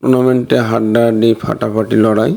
টুর্নামেন্টে হাড্ডাহাড্ডি, ফাটাফাটি লড়াই,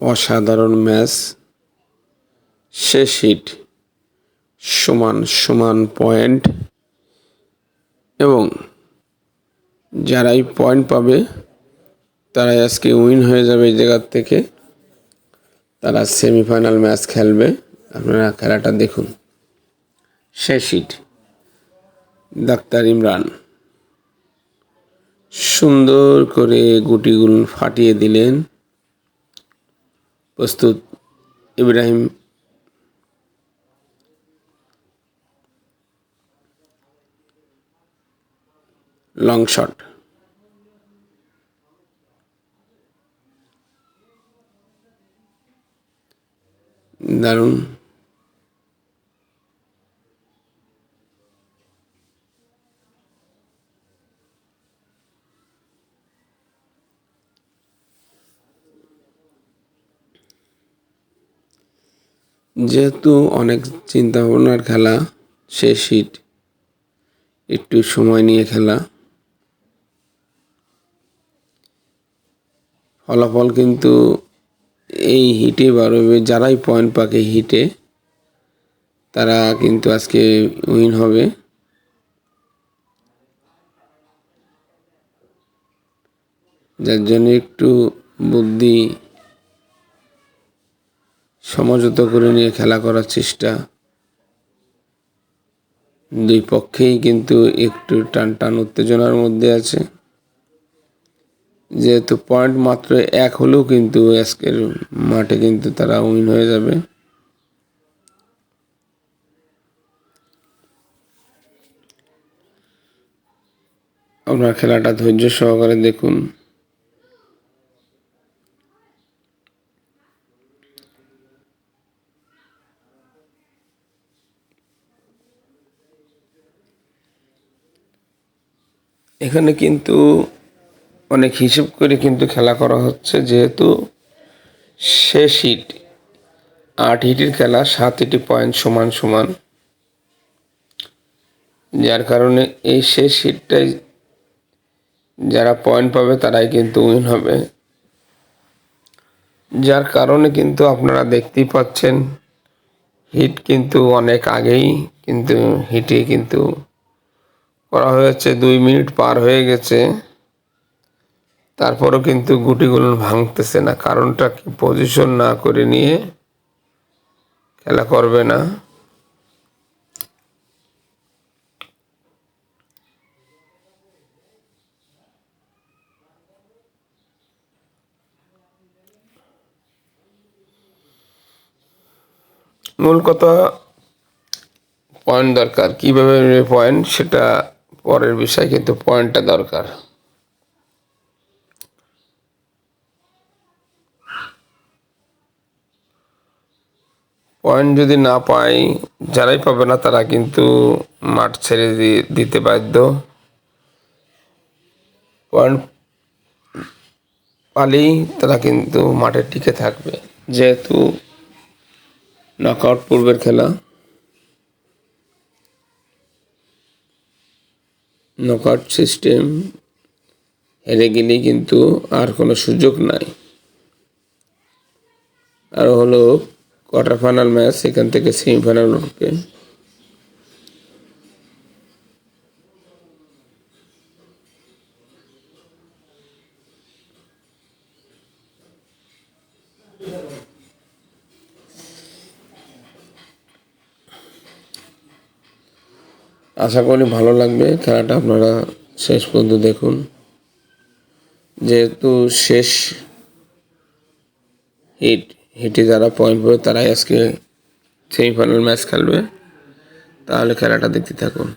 অসাধারণ ম্যাচ, শেষ হিট, সমান সমান পয়েন্ট এবং যারাই পয়েন্ট পাবে, তারাই আজকে উইন হয়ে যাবে এই জায়গার থেকে। তারা সেমিফাইনাল ম্যাচ খেলবে। আপনারা খেলাটা দেখুন। শেষ হিট। ডাক্তার ইমরান। সুন্দর করে গুটিগুলো ফাটিয়ে দিলেন। প্রস্তুত ইব্রাহিম। লং শট দারুণ। যেহেতু অনেক চিন্তা ভাবনার খেলা শেষ হিট একটু সময় নিয়ে খেলা। ফলাফল কিন্তু এই হিটে বাড়বে, যারাই পয়েন্ট পাকে হিটে, তারা কিন্তু আজকে উইন হবে। যার জন্য একটু বুদ্ধি সমঝোতা করে নিয়ে খেলা করার চেষ্টা। দুই পক্ষেই কিন্তু একটু টান টান উত্তেজনার মধ্যে আছে। যেহেতু পয়েন্ট মাত্র এক হলেও কিন্তু আজকের মাঠে কিন্তু তারা উইন হয়ে যাবে। আপনার খেলাটা ধৈর্য সহকারে দেখুন। এখানে কিন্তু অনেক হিসেব করে কিন্তু খেলা করা হচ্ছে, যেহেতু শেষ হিট আট হিটের খেলা, সাত হিটি পয়েন্ট সমান সমান। যার কারণে এই শেষ হিটটাই যারা পয়েন্ট পাবে তারাই কিন্তু উইন হবে। যার কারণে কিন্তু আপনারা দেখতেই পাচ্ছেন হিট কিন্তু অনেক আগেই কিন্তু হিটে কিন্তু করা হয়েছে, দুই মিনিট পার হয়ে গেছে। তারপরও কিন্তু গুটিগুলো ভাঙতেছে না, কারণটা কি পজিশন না করে নিয়ে খেলা করবে না। মূল কথা পয়েন্ট দরকার। কীভাবে পয়েন্ট সেটা পরের বিষয় কিন্তু পয়েন্টটা দরকার। পয়েন্ট যদি না পাই, যারাই পাবে না, তারা কিন্তু মাঠ ছেড়ে দিতে বাধ্য। পয়েন্ট পালেই তারা কিন্তু মাঠে টিকে থাকবে। যেহেতু নকআউট পূর্বের খেলা। নকআউট সিস্টেম হেরে গেলেই কিন্তু আর কোনো সুযোগ নাই। আর হলো কোয়ার্টার ফাইনাল ম্যাচ এখান থেকে সেমিফাইনাল উঠবে আশা করি ভালো লাগবে। খেলাটা আপনারা শেষ পর্যন্ত দেখুন। যেহেতু শেষ হিট, হিটে যারা পয়েন্ট পাবে তারাই আজকে সেমিফাইনাল ম্যাচ খেলবে। তাহলে খেলাটা দেখতে থাকুন।